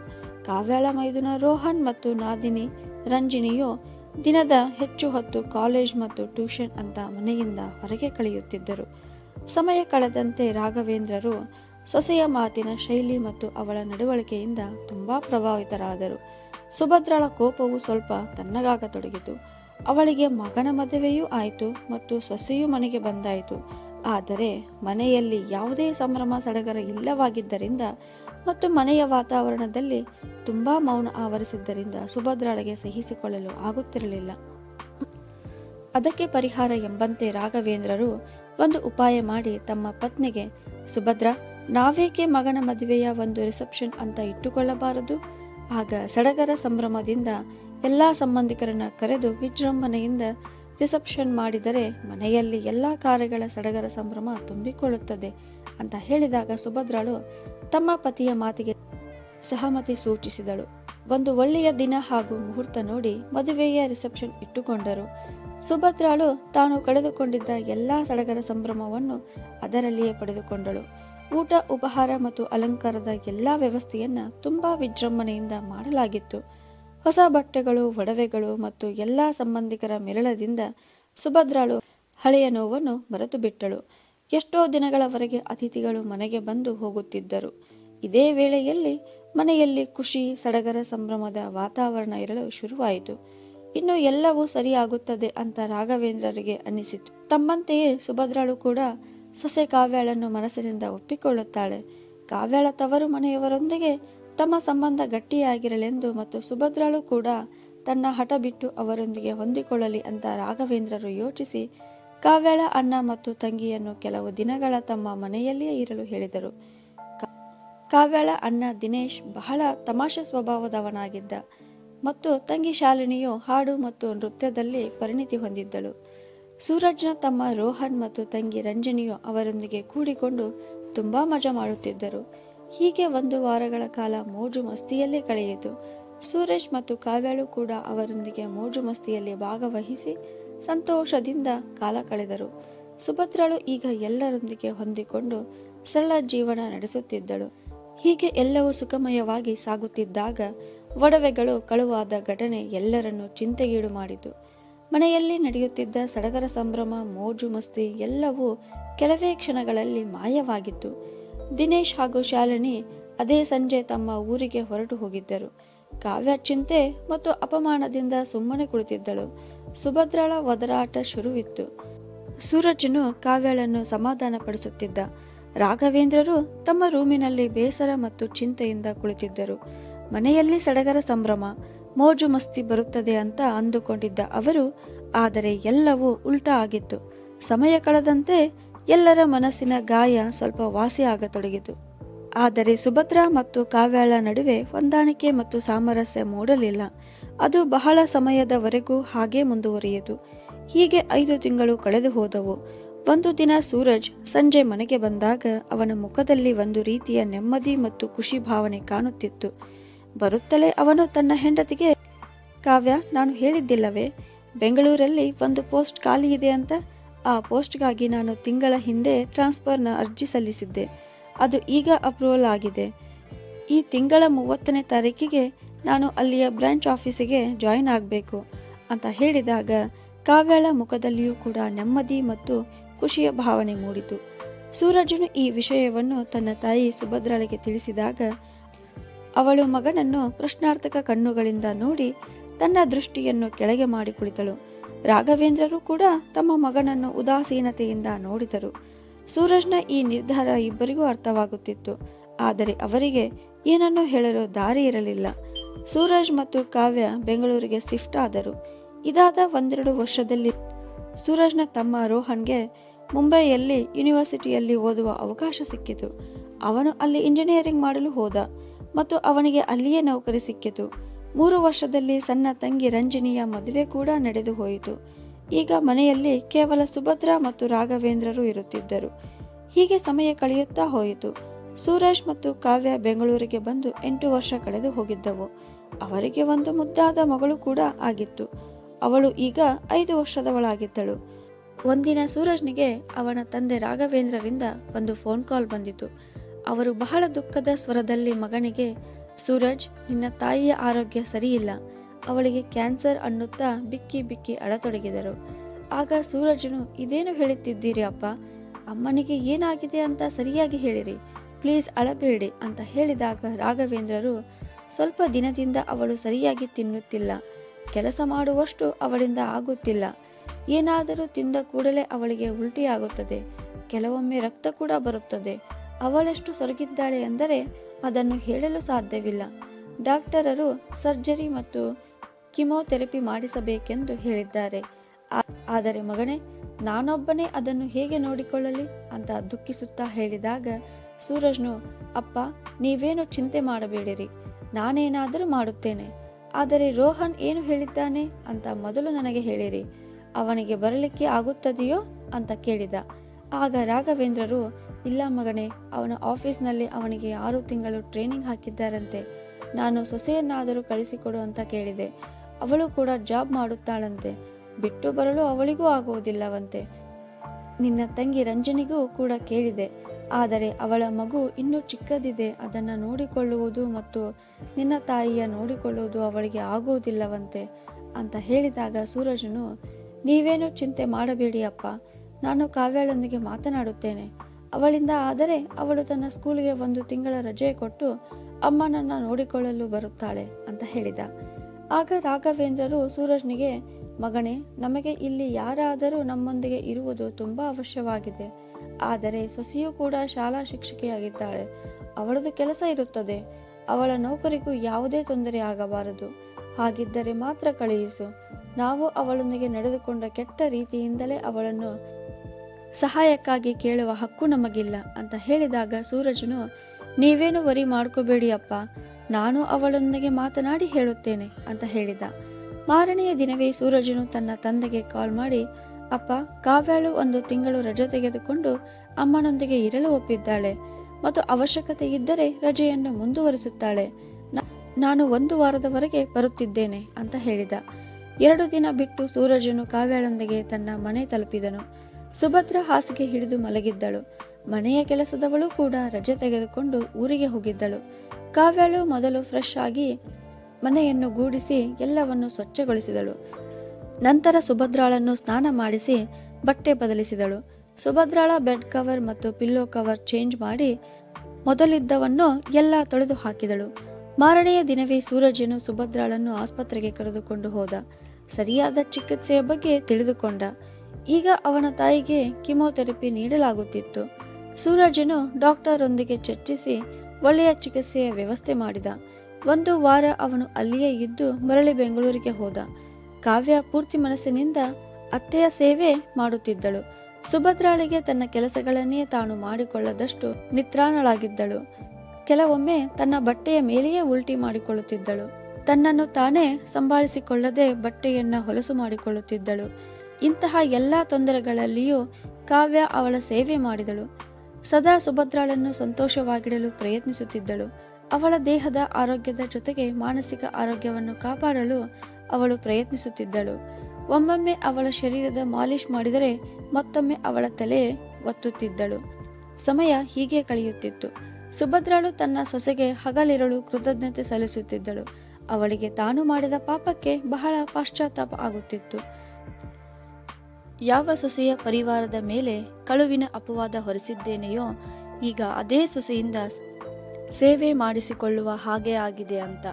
[SPEAKER 1] ಕಾವ್ಯಾಳ ಮೈದುನ ರೋಹನ್ ಮತ್ತು ನಾದಿನಿ, ರಂಜಿನಿಯು ದಿನದ ಹೆಚ್ಚು ಹೊತ್ತು ಕಾಲೇಜ್ ಮತ್ತು ಟ್ಯೂಷನ್ ಅಂತ ಮನೆಯಿಂದ ಹೊರಗೆ ಕಳೆಯುತ್ತಿದ್ದರು. ಸಮಯ ಕಳೆದಂತೆ ರಾಘವೇಂದ್ರರು ಸೊಸೆಯ ಮಾತಿನ ಶೈಲಿ ಮತ್ತು ಅವಳ ನಡವಳಿಕೆಯಿಂದ ತುಂಬಾ ಪ್ರಭಾವಿತರಾದರು. ಸುಭದ್ರಳ ಕೋಪವು ಸ್ವಲ್ಪ ತನ್ನಗಾಗತೊಡಗಿತು ಅವಳಿಗೆ ಮಗನ ಮದುವೆಯೂ ಆಯಿತು ಮತ್ತು ಸೊಸೆಯೂ ಮನೆಗೆ ಬಂದಾಯಿತು. ಆದರೆ ಮನೆಯಲ್ಲಿ ಯಾವುದೇ ಸಂಭ್ರಮ ಸಡಗರ ಇಲ್ಲವಾಗಿದ್ದರಿಂದ ಮತ್ತು ಮನೆಯ ವಾತಾವರಣದಲ್ಲಿ ತುಂಬಾ ಮೌನ ಆವರಿಸಿದ್ದರಿಂದ ಸುಭದ್ರಾಳಿಗೆ ಸಹಿಸಿಕೊಳ್ಳಲು ಆಗುತ್ತಿರಲಿಲ್ಲ. ಅದಕ್ಕೆ ಪರಿಹಾರ ಎಂಬಂತೆ ರಾಘವೇಂದ್ರರು ಒಂದು ಉಪಾಯ ಮಾಡಿ ತಮ್ಮ ಪತ್ನಿಗೆ, ಸುಭದ್ರ, ನಾವೇಕೆ ಮಗನ ಮದುವೆಯ ಒಂದು ರಿಸೆಪ್ಷನ್ ಅಂತ ಇಟ್ಟುಕೊಳ್ಳಬಾರದು? ಆಗ ಸಡಗರ ಸಂಭ್ರಮದಿಂದ ಎಲ್ಲಾ ಸಂಬಂಧಿಕರನ್ನ ಕರೆದು ವಿಜೃಂಭಣೆಯಿಂದ ರಿಸೆಪ್ಷನ್ ಮಾಡಿದರೆ ಮನೆಯಲ್ಲಿ ಎಲ್ಲಾ ಕಾರ್ಯಗಳ ಸಡಗರ ಸಂಭ್ರಮ ತುಂಬಿಕೊಳ್ಳುತ್ತದೆ. ಅಂತ ಹೇಳಿದಾಗ ಸುಭದ್ರಳು ತಮ್ಮ ಪತಿಯ ಮಾತಿಗೆ ಸಹಮತಿ ಸೂಚಿಸಿದಳು. ಒಂದು ಒಳ್ಳೆಯ ದಿನ ಹಾಗೂ ಮುಹೂರ್ತ ನೋಡಿ ಮದುವೆಯ ರಿಸೆಪ್ಷನ್ ಇಟ್ಟುಕೊಂಡರು. ಸುಭದ್ರಾಳು ತಾನು ಕಳೆದುಕೊಂಡಿದ್ದ ಎಲ್ಲಾ ಸಡಗರ ಸಂಭ್ರಮವನ್ನು ಅದರಲ್ಲಿಯೇ ಪಡೆದುಕೊಂಡಳು. ಊಟ, ಉಪಹಾರ ಮತ್ತು ಅಲಂಕಾರದ ಎಲ್ಲಾ ವ್ಯವಸ್ಥೆಯನ್ನ ತುಂಬಾ ವಿಜೃಂಭಣೆಯಿಂದ ಮಾಡಲಾಗಿತ್ತು. ಹೊಸ ಬಟ್ಟೆಗಳು, ಒಡವೆಗಳು ಮತ್ತು ಎಲ್ಲಾ ಸಂಬಂಧಿಕರ ಮೆರಳದಿಂದ ಸುಭದ್ರಾಳು ಹಳೆಯ ನೋವನ್ನು ಮರೆತು ಬಿಟ್ಟಳು ಎಷ್ಟೋ ದಿನಗಳವರೆಗೆ ಅತಿಥಿಗಳು ಮನೆಗೆ ಬಂದು ಹೋಗುತ್ತಿದ್ದರು. ಇದೇ ವೇಳೆಯಲ್ಲಿ ಮನೆಯಲ್ಲಿ ಖುಷಿ, ಸಡಗರ ಸಂಭ್ರಮದ ವಾತಾವರಣ ಇರಲು ಶುರುವಾಯಿತು. ಇನ್ನು ಎಲ್ಲವೂ ಸರಿಯಾಗುತ್ತದೆ ಅಂತ ರಾಘವೇಂದ್ರರಿಗೆ ಅನ್ನಿಸಿತು. ತಮ್ಮಂತೆಯೇ ಸುಭದ್ರಾಳು ಕೂಡ ಸೊಸೆ ಕಾವ್ಯಾಳನ್ನು ಮನಸ್ಸಿನಿಂದ ಒಪ್ಪಿಕೊಳ್ಳುತ್ತಾಳೆ. ಕಾವ್ಯಾಳ ತವರು ಮನೆಯವರೊಂದಿಗೆ ತಮ್ಮ ಸಂಬಂಧ ಗಟ್ಟಿಯಾಗಿರಲೆಂದು ಮತ್ತು ಸುಭದ್ರಾಳು ಕೂಡ ತನ್ನ ಹಠ ಬಿಟ್ಟು ಅವರೊಂದಿಗೆ ಹೊಂದಿಕೊಳ್ಳಲಿ ಅಂತ ರಾಘವೇಂದ್ರರು ಯೋಚಿಸಿ ಕಾವ್ಯಾಳ ಅಣ್ಣ ಮತ್ತು ತಂಗಿಯನ್ನು ಕೆಲವು ದಿನಗಳ ತಮ್ಮ ಮನೆಯಲ್ಲಿಯೇ ಇರಲು ಹೇಳಿದರು. ಕಾವ್ಯಾಳ ಅಣ್ಣ ದಿನೇಶ್ ಬಹಳ ತಮಾಷೆ ಸ್ವಭಾವದವನಾಗಿದ್ದ ಮತ್ತು ತಂಗಿ ಶಾಲಿನಿಯು ಹಾಡು ಮತ್ತು ನೃತ್ಯದಲ್ಲಿ ಪರಿಣಿತಿ ಹೊಂದಿದ್ದಳು. ಸೂರಜ್ನ ತಮ್ಮ ರೋಹನ್ ಮತ್ತು ತಂಗಿ ರಂಜನಿಯು ಅವರೊಂದಿಗೆ ಕೂಡಿಕೊಂಡು ತುಂಬಾ ಮಜಾ ಮಾಡುತ್ತಿದ್ದರು. ಹೀಗೆ ಒಂದು ವಾರಗಳ ಕಾಲ ಮೋಜು ಮಸ್ತಿಯಲ್ಲೇ ಕಳೆಯಿತು. ಸೂರಜ್ ಮತ್ತು ಕಾವ್ಯಾಳು ಕೂಡ ಅವರೊಂದಿಗೆ ಮೋಜು ಮಸ್ತಿಯಲ್ಲಿ ಭಾಗವಹಿಸಿ ಸಂತೋಷದಿಂದ ಕಾಲ ಕಳೆದರು. ಸುಭದ್ರಳು ಈಗ ಎಲ್ಲರೊಂದಿಗೆ ಹೊಂದಿಕೊಂಡು ಸರಳ ಜೀವನ ನಡೆಸುತ್ತಿದ್ದಳು. ಹೀಗೆ ಎಲ್ಲವೂ ಸುಖಮಯವಾಗಿ ಸಾಗುತ್ತಿದ್ದಾಗ ಒಡವೆಗಳು ಕಳುವಾದ ಘಟನೆ ಎಲ್ಲರನ್ನೂ ಚಿಂತೆಗೀಡು ಮಾಡಿತು. ಮನೆಯಲ್ಲಿ ನಡೆಯುತ್ತಿದ್ದ ಸಡಗರ ಸಂಭ್ರಮ, ಮೋಜು ಮಸ್ತಿ ಎಲ್ಲವೂ ಕೆಲವೇ ಕ್ಷಣಗಳಲ್ಲಿ ಮಾಯವಾಗಿತ್ತು. ದಿನೇಶ್ ಹಾಗೂ ಶಾಲಿನಿ ಅದೇ ಸಂಜೆ ತಮ್ಮ ಊರಿಗೆ ಹೊರಟು ಹೋಗಿದ್ದರು. ಕಾವ್ಯ ಚಿಂತೆ ಮತ್ತು ಅಪಮಾನದಿಂದ ಸುಮ್ಮನೆ ಕುಳಿತಿದ್ದಳು. ಸುಭದ್ರಳ ಒದರಾಟ ಶುರುವಿತ್ತು. ಸೂರಜನು ಕಾವ್ಯಳನ್ನು ಸಮಾಧಾನಪಡಿಸುತ್ತಿದ್ದ. ರಾಘವೇಂದ್ರರು ತಮ್ಮ ರೂಮಿನಲ್ಲಿ ಬೇಸರ ಮತ್ತು ಚಿಂತೆಯಿಂದ ಕುಳಿತಿದ್ದರು. ಮನೆಯಲ್ಲಿ ಸಡಗರ ಸಂಭ್ರಮ, ಮೋಜು ಮಸ್ತಿ ಬರುತ್ತದೆ ಅಂತ ಅಂದುಕೊಂಡಿದ್ದ ಅವರು, ಆದರೆ ಎಲ್ಲವೂ ಉಲ್ಟಾ ಆಗಿತ್ತು. ಸಮಯ ಕಳೆದಂತೆ ಎಲ್ಲರ ಮನಸ್ಸಿನ ಗಾಯ ಸ್ವಲ್ಪ ವಾಸಿ ಆಗತೊಡಗಿತು. ಆದರೆ ಸುಭದ್ರ ಮತ್ತು ಕಾವ್ಯಾಳ ನಡುವೆ ಹೊಂದಾಣಿಕೆ ಮತ್ತು ಸಾಮರಸ್ಯ ಮೂಡಲಿಲ್ಲ. ಅದು ಬಹಳ ಸಮಯದವರೆಗೂ ಹಾಗೆ ಮುಂದುವರಿಯಿತು. ಹೀಗೆ ಐದು ತಿಂಗಳು ಕಳೆದು ಹೋದವು. ಒಂದು ದಿನ ಸೂರಜ್ ಸಂಜೆ ಮನೆಗೆ ಬಂದಾಗ ಅವನ ಮುಖದಲ್ಲಿ ಒಂದು ರೀತಿಯ ನೆಮ್ಮದಿ ಮತ್ತು ಖುಷಿ ಭಾವನೆ ಕಾಣುತ್ತಿತ್ತು. ಬರುತ್ತಲೇ ಅವನು ತನ್ನ ಹೆಂಡತಿಗೆ, ಕಾವ್ಯ, ನಾನು ಹೇಳಿದ್ದಿಲ್ಲವೇ? ಬೆಂಗಳೂರಲ್ಲಿ ಒಂದು ಪೋಸ್ಟ್ ಖಾಲಿ ಇದೆ ಅಂತ? ಆ ಪೋಸ್ಟ್ಗಾಗಿ ನಾನು ತಿಂಗಳ ಹಿಂದೆ ಟ್ರಾನ್ಸ್ಫರ್ನ ಅರ್ಜಿ ಸಲ್ಲಿಸಿದ್ದೆ. ಅದು ಈಗ ಅಪ್ರೂವಲ್ ಆಗಿದೆ. ಈ ತಿಂಗಳ ಮೂವತ್ತನೇ ತಾರೀಕಿಗೆ ನಾನು ಅಲ್ಲಿಯ ಬ್ರಾಂಚ್ ಆಫೀಸಿಗೆ ಜಾಯಿನ್ ಆಗಬೇಕು ಅಂತ ಹೇಳಿದಾಗ ಕಾವ್ಯಾಳ ಮುಖದಲ್ಲಿಯೂ ಕೂಡ ನೆಮ್ಮದಿ ಮತ್ತು ಖುಷಿಯ ಭಾವನೆ ಮೂಡಿತು. ಸೂರಜನು ಈ ವಿಷಯವನ್ನು ತನ್ನ ತಾಯಿ ಸುಭದ್ರಾಳಿಗೆ ತಿಳಿಸಿದಾಗ ಅವಳು ಮಗನನ್ನು ಪ್ರಶ್ನಾರ್ಥಕ ಕಣ್ಣುಗಳಿಂದ ನೋಡಿ ತನ್ನ ದೃಷ್ಟಿಯನ್ನು ಕೆಳಗೆ ಮಾಡಿ ಕುಳಿತಳು. ರಾಘವೇಂದ್ರರು ಕೂಡ ತಮ್ಮ ಮಗನನ್ನು ಉದಾಸೀನತೆಯಿಂದ ನೋಡಿದರು. ಸೂರಜ್ನ ಈ ನಿರ್ಧಾರ ಇಬ್ಬರಿಗೂ ಅರ್ಥವಾಗುತ್ತಿತ್ತು. ಆದರೆ ಅವರಿಗೆ ಏನನ್ನೂ ಹೇಳಲು ದಾರಿ ಇರಲಿಲ್ಲ ಸೂರಜ್ ಮತ್ತು ಕಾವ್ಯ ಬೆಂಗಳೂರಿಗೆ ಶಿಫ್ಟ್ ಆದರು. ಇದಾದ ಒಂದೆರಡು ವರ್ಷದಲ್ಲಿ ಸೂರಜ್ನ ತಮ್ಮ ರೋಹನ್ಗೆ ಮುಂಬೈಯಲ್ಲಿ ಯೂನಿವರ್ಸಿಟಿಯಲ್ಲಿ ಓದುವ ಅವಕಾಶ ಸಿಕ್ಕಿತು. ಅವನು ಅಲ್ಲಿ ಇಂಜಿನಿಯರಿಂಗ್ ಮಾಡಲು ಹೋದ ಮತ್ತು ಅವನಿಗೆ ಅಲ್ಲಿಯೇ ನೌಕರಿ ಸಿಕ್ಕಿತು. ಮೂರು ವರ್ಷದಲ್ಲಿ ಸಣ್ಣ ತಂಗಿ ರಂಜಿನಿಯ ಮದುವೆ ಕೂಡ ನಡೆದು ಹೋಯಿತು. ಈಗ ಮನೆಯಲ್ಲಿ ಕೇವಲ ಸುಭದ್ರ ಮತ್ತು ರಾಘವೇಂದ್ರರು ಇರುತ್ತಿದ್ದರು. ಹೀಗೆ ಸಮಯ ಕಳೆಯುತ್ತಾ ಹೋಯಿತು. ಸೂರಜ್ ಮತ್ತು ಕಾವ್ಯ ಬೆಂಗಳೂರಿಗೆ ಬಂದು ಎಂಟು ವರ್ಷ ಕಳೆದು ಹೋಗಿದ್ದವು. ಅವರಿಗೆ ಒಂದು ಮುದ್ದಾದ ಮಗಳು ಕೂಡ ಆಗಿತ್ತು. ಅವಳು ಈಗ ಐದು ವರ್ಷದವಳಾಗಿದ್ದಳು. ಒಂದಿನ ಸೂರಜ್ನಿಗೆ ಅವನ ತಂದೆ ರಾಘವೇಂದ್ರರಿಂದ ಒಂದು ಫೋನ್ ಕಾಲ್ ಬಂದಿತು. ಅವರು ಬಹಳ ದುಃಖದ ಸ್ವರದಲ್ಲಿ ಮಗನಿಗೆ, ಸೂರಜ್, ನಿನ್ನ ತಾಯಿಯ ಆರೋಗ್ಯ ಸರಿಯಿಲ್ಲ. ಅವಳಿಗೆ ಕ್ಯಾನ್ಸರ್ ಅನ್ನುತ್ತಾ ಬಿಕ್ಕಿ ಬಿಕ್ಕಿ ಅಳತೊಡಗಿದರು. ಆಗ ಸೂರಜನು, ಇದೇನು ಹೇಳುತ್ತಿದ್ದೀರಿ ಅಪ್ಪ? ಅಮ್ಮನಿಗೆ ಏನಾಗಿದೆ ಅಂತ ಸರಿಯಾಗಿ ಹೇಳಿರಿ. ಪ್ಲೀಸ್ ಅಳಬೇಡಿ ಅಂತ ಹೇಳಿದಾಗ ರಾಘವೇಂದ್ರರು ಸ್ವಲ್ಪ ದಿನದಿಂದ ಅವಳು ಸರಿಯಾಗಿ ತಿನ್ನುತ್ತಿಲ್ಲ. ಕೆಲಸ ಮಾಡುವಷ್ಟು ಅವಳಿಂದ ಆಗುತ್ತಿಲ್ಲ. ಏನಾದರೂ ತಿಂದ ಕೂಡಲೇ ಅವಳಿಗೆ ಉಲ್ಟಿಯಾಗುತ್ತದೆ. ಕೆಲವೊಮ್ಮೆ ರಕ್ತ ಕೂಡ ಬರುತ್ತದೆ. ಅವಳೆಷ್ಟು ಸೊರಗಿದ್ದಾಳೆ ಎಂದರೆ ಅದನ್ನು ಹೇಳಲು ಸಾಧ್ಯವಿಲ್ಲ. ಡಾಕ್ಟರರು ಸರ್ಜರಿ ಮತ್ತು ಕಿಮೋಥೆರಪಿ ಮಾಡಿಸಬೇಕೆಂದು ಹೇಳಿದ್ದಾರೆ. ಆದರೆ ಮಗನೇ, ನಾನೊಬ್ಬನೇ ಅದನ್ನು ಹೇಗೆ ನೋಡಿಕೊಳ್ಳಲಿ ಅಂತ ದುಃಖಿಸುತ್ತಾ ಹೇಳಿದಾಗ, ಸೂರಜ್ನು, ಅಪ್ಪ, ನೀವೇನು ಚಿಂತೆ ಮಾಡಬೇಡಿರಿ. ನಾನೇನಾದರೂ ಮಾಡುತ್ತೇನೆ. ಆದರೆ ರೋಹನ್ ಏನು ಹೇಳಿದ್ದಾನೆ ಅಂತ ಮೊದಲು ನನಗೆ ಹೇಳಿರಿ. ಅವನಿಗೆ ಬರಲಿಕ್ಕೆ ಆಗುತ್ತದೆಯೋ ಅಂತ ಕೇಳಿದ. ಆಗ ರಾಘವೇಂದ್ರರು, ಇಲ್ಲ ಮಗನೇ, ಅವನ ಆಫೀಸ್ನಲ್ಲಿ ಅವನಿಗೆ ಆರು ತಿಂಗಳು ಟ್ರೈನಿಂಗ್ ಹಾಕಿದ್ದಾರಂತೆ. ನಾನು ಸೊಸೆಯನ್ನಾದರೂ ಕಳಿಸಿಕೊಡು ಅಂತ ಕೇಳಿದೆ. ಅವಳು ಕೂಡ ಜಾಬ್ ಮಾಡುತ್ತಾಳಂತೆ. ಬಿಟ್ಟು ಬರಲು ಅವಳಿಗೂ ಆಗುವುದಿಲ್ಲವಂತೆ. ನಿನ್ನ ತಂಗಿ ರಂಜನಿಗೂ ಕೂಡ ಕೇಳಿದೆ. ಆದರೆ ಅವಳ ಮಗು ಇನ್ನೂ ಚಿಕ್ಕದಿದೆ, ಅದನ್ನು ನೋಡಿಕೊಳ್ಳುವುದು ಮತ್ತು ನಿನ್ನ ತಾಯಿಯ ನೋಡಿಕೊಳ್ಳುವುದು ಅವಳಿಗೆ ಆಗುವುದಿಲ್ಲವಂತೆ ಅಂತ ಹೇಳಿದಾಗ ಸೂರಜನು, ನೀವೇನು ಚಿಂತೆ ಮಾಡಬೇಡಿ ಅಪ್ಪ, ನಾನು ಕಾವ್ಯಾಳೊಂದಿಗೆ ಮಾತನಾಡುತ್ತೇನೆ. ಅವಳಿಂದ ಆದರೆ ಅವಳು ತನ್ನ ಸ್ಕೂಲಿಗೆ ಒಂದು ತಿಂಗಳ ರಜೆ ಕೊಟ್ಟು ಅಮ್ಮನನ್ನ ನೋಡಿಕೊಳ್ಳಲು ಬರುತ್ತಾಳೆ ಅಂತ ಹೇಳಿದ. ಆಗ ರಾಘವೇಂದ್ರರು ಸೂರಜ್ನಿಗೆ, ಮಗನೇ, ನಮಗೆ ಇಲ್ಲಿ ಯಾರಾದರೂ ನಮ್ಮೊಂದಿಗೆ ಇರುವುದು ತುಂಬಾ ಅವಶ್ಯವಾಗಿದೆ. ಆದರೆ ಸೊಸೆಯೂ ಕೂಡ ಶಾಲಾ ಶಿಕ್ಷಕಿಯಾಗಿದ್ದಾಳೆ. ಅವಳದು ಕೆಲಸ ಇರುತ್ತದೆ. ಅವಳ ನೌಕರಿಗೂ ಯಾವುದೇ ತೊಂದರೆ ಆಗಬಾರದು. ಹಾಗಿದ್ದರೆ ಮಾತ್ರ ಕಳುಹಿಸು. ನಾವು ಅವಳೊಂದಿಗೆ ನಡೆದುಕೊಂಡ ಕೆಟ್ಟ ರೀತಿಯಿಂದಲೇ ಅವಳನ್ನು ಸಹಾಯಕ್ಕಾಗಿ ಕೇಳುವ ಹಕ್ಕು ನಮಗಿಲ್ಲ ಅಂತ ಹೇಳಿದಾಗ ಸೂರಜನು, ನೀವೇನು ವರಿ ಮಾಡ್ಕೋಬೇಡಿ ಅಪ್ಪ. ನಾನು ಅವಳೊಂದಿಗೆ ಮಾತನಾಡಿ ಹೇಳುತ್ತೇನೆ, ಅಂತ ಹೇಳಿದ. ಮಾರನೆಯ ದಿನವೇ ಸೂರಜನು ತನ್ನ ತಂದೆಗೆ ಕಾಲ್ ಮಾಡಿ ಅಪ್ಪ, ಕಾವ್ಯಾಳು ಒಂದು ತಿಂಗಳು ರಜೆ ತೆಗೆದುಕೊಂಡು ಅಮ್ಮನೊಂದಿಗೆ ಇರಲು ಒಪ್ಪಿದ್ದಾಳೆ. ಮತ್ತು ಅವಶ್ಯಕತೆ ಇದ್ದರೆ ರಜೆಯನ್ನು ಮುಂದುವರಿಸುತ್ತಾಳೆ. ನಾನು ಒಂದು ವಾರದವರೆಗೆ ಬರುತ್ತಿದ್ದೇನೆ ಅಂತ ಹೇಳಿದ. ಎರಡು ದಿನ ಬಿಟ್ಟು ಸೂರಜನು ಕಾವ್ಯಾಳೊಂದಿಗೆ ತನ್ನ ಮನೆ ತಲುಪಿದನು. ಸುಭದ್ರ ಹಾಸಿಗೆ ಹಿಡಿದು ಮಲಗಿದ್ದಳು. ಮನೆಯ ಕೆಲಸದವಳು ಕೂಡ ರಜೆ ತೆಗೆದುಕೊಂಡು ಊರಿಗೆ ಹೋಗಿದ್ದಳು. ಕಾವ್ಯಾಳು ಮೊದಲು ಫ್ರೆಶ್ ಆಗಿ ಮನೆಯನ್ನು ಗೂಡಿಸಿ ಎಲ್ಲವನ್ನು ಸ್ವಚ್ಛಗೊಳಿಸಿದಳು. ನಂತರ ಸುಭದ್ರಾಳನ್ನು ಸ್ನಾನ ಮಾಡಿಸಿ ಬಟ್ಟೆ ಬದಲಿಸಿದಳು. ಸುಭದ್ರಾಳ ಬೆಡ್ ಕವರ್ ಮತ್ತು ಪಿಲ್ಲೋ ಕವರ್ ಚೇಂಜ್ ಮಾಡಿ ಮೊದಲಿದ್ದವನ್ನು ಎಲ್ಲ ತೊಳೆದು ಹಾಕಿದಳು. ಮಾರನೆಯ ದಿನವೇ ಸೂರಜನು ಸುಭದ್ರಾಳನ್ನು ಆಸ್ಪತ್ರೆಗೆ ಕರೆದುಕೊಂಡು ಹೋದ. ಸರಿಯಾದ ಚಿಕಿತ್ಸೆಯ ಬಗ್ಗೆ ತಿಳಿದುಕೊಂಡ. ಈಗ ಅವನ ತಾಯಿಗೆ ಕಿಮೋಥೆರಪಿ ನೀಡಲಾಗುತ್ತಿತ್ತು. ಸೂರಜನು ಡಾಕ್ಟರೊಂದಿಗೆ ಚರ್ಚಿಸಿ ಒಳ್ಳೆಯ ಚಿಕಿತ್ಸೆಯ ವ್ಯವಸ್ಥೆ ಮಾಡಿದ. ಒಂದು ವಾರ ಅವನು ಅಲ್ಲಿಯೇ ಇದ್ದು ಮರಳಿ ಬೆಂಗಳೂರಿಗೆ ಹೋದ. ಕಾವ್ಯ ಪೂರ್ತಿ ಮನಸ್ಸಿನಿಂದ ಅತ್ತೆಯ ಸೇವೆ ಮಾಡುತ್ತಿದ್ದಳು. ಸುಭದ್ರಾಳಿಗೆ ತನ್ನ ಕೆಲಸಗಳನ್ನೇ ತಾನು ಮಾಡಿಕೊಳ್ಳದಷ್ಟು ನಿತ್ರಾಣಳಾಗಿದ್ದಳು. ಕೆಲವೊಮ್ಮೆ ತನ್ನ ಬಟ್ಟೆಯ ಮೇಲೆಯೇ ಉಲ್ಟಿ ಮಾಡಿಕೊಳ್ಳುತ್ತಿದ್ದಳು. ತನ್ನನ್ನು ತಾನೇ ಸಂಭಾಳಿಸಿಕೊಳ್ಳದೆ ಬಟ್ಟೆಯನ್ನ ಹೊಲಸು ಮಾಡಿಕೊಳ್ಳುತ್ತಿದ್ದಳು. ಇಂತಹ ಎಲ್ಲ ತೊಂದರೆಗಳಲ್ಲಿಯೂ ಕಾವ್ಯ ಅವಳ ಸೇವೆ ಮಾಡಿದಳು. ಸದಾ ಸುಭದ್ರಾಳನ್ನು ಸಂತೋಷವಾಗಿಡಲು ಪ್ರಯತ್ನಿಸುತ್ತಿದ್ದಳು. ಅವಳ ದೇಹದ ಆರೋಗ್ಯದ ಜೊತೆಗೆ ಮಾನಸಿಕ ಆರೋಗ್ಯವನ್ನು ಕಾಪಾಡಲು ಅವಳು ಪ್ರಯತ್ನಿಸುತ್ತಿದ್ದಳು. ಒಮ್ಮೊಮ್ಮೆ ಅವಳ ಶರೀರದ ಮಾಲಿಶ್ ಮಾಡಿದರೆ ಮತ್ತೊಮ್ಮೆ ಅವಳ ತಲೆ ಒತ್ತುತ್ತಿದ್ದಳು. ಸಮಯ ಹೀಗೆ ಕಳೆಯುತ್ತಿತ್ತು. ಸುಭದ್ರಾಳು ತನ್ನ ಸೊಸೆಗೆ ಹಗಲಿರಳು ಕೃತಜ್ಞತೆ ಸಲ್ಲಿಸುತ್ತಿದ್ದಳು. ಅವಳಿಗೆ ತಾನು ಮಾಡಿದ ಪಾಪಕ್ಕೆ ಬಹಳ ಪಾಶ್ಚಾತ್ತಾಪ ಆಗುತ್ತಿತ್ತು. ಯಾವ ಸೊಸೆಯ ಪರಿವಾರದ ಮೇಲೆ ಕಳುವಿನ ಅಪವಾದ ಹೊರಿಸಿದ್ದೇನೆಯೋ ಈಗ ಅದೇ ಸೊಸೆಯಿಂದ ಸೇವೆ ಮಾಡಿಸಿಕೊಳ್ಳುವ ಹಾಗೆ ಆಗಿದೆ ಅಂತ.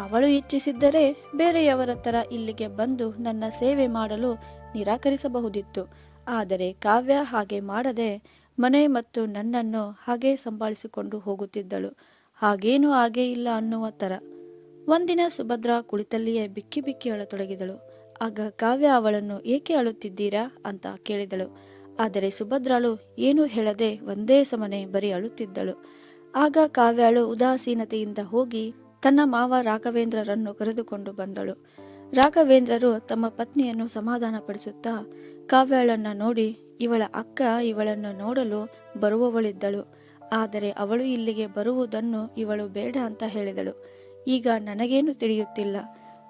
[SPEAKER 1] ಅವಳು ಇಚ್ಛಿಸಿದ್ದರೆ ಬೇರೆಯವರ ತರ ಇಲ್ಲಿಗೆ ಬಂದು ನನ್ನ ಸೇವೆ ಮಾಡಲು ನಿರಾಕರಿಸಬಹುದಿತ್ತು. ಆದರೆ ಕಾವ್ಯ ಹಾಗೆ ಮಾಡದೆ ಮನೆ ಮತ್ತು ನನ್ನನ್ನು ಹಾಗೆ ಸಂಭಾಳಿಸಿಕೊಂಡು ಹೋಗುತ್ತಿದ್ದಳು. ಹಾಗೇನೂ ಹಾಗೇ ಇಲ್ಲ ಅನ್ನುವ ಥರ. ಒಂದಿನ ಸುಭದ್ರ ಕುಳಿತಲ್ಲಿಯೇ ಬಿಕ್ಕಿ ಬಿಕ್ಕಿ ಅಳತೊಡಗಿದಳು. ಆಗ ಕಾವ್ಯ ಅವಳನ್ನು ಏಕೆ ಅಳುತ್ತಿದ್ದೀರಾ ಅಂತ ಕೇಳಿದಳು. ಆದರೆ ಸುಭದ್ರಳು ಏನೂ ಹೇಳದೆ ಒಂದೇ ಸಮನೆ ಬರೀ ಅಳುತ್ತಿದ್ದಳು. ಆಗ ಕಾವ್ಯಾಳು ಉದಾಸೀನತೆಯಿಂದ ಹೋಗಿ ತನ್ನ ಮಾವ ರಾಘವೇಂದ್ರರನ್ನು ಕರೆದುಕೊಂಡು ಬಂದಳು. ರಾಘವೇಂದ್ರರು ತಮ್ಮ ಪತ್ನಿಯನ್ನು ಸಮಾಧಾನಪಡಿಸುತ್ತಾ ಕಾವ್ಯಾಳನ್ನ ನೋಡಿ ಇವಳ ಅಕ್ಕ ಇವಳನ್ನು ನೋಡಲು ಬರುವವಳಿದ್ದಳು. ಆದರೆ ಅವಳು ಇಲ್ಲಿಗೆ ಬರುವುದನ್ನು ಇವಳು ಬೇಡ ಅಂತ ಹೇಳಿದಳು. ಈಗ ನನಗೇನು ತಿಳಿಯುತ್ತಿಲ್ಲ.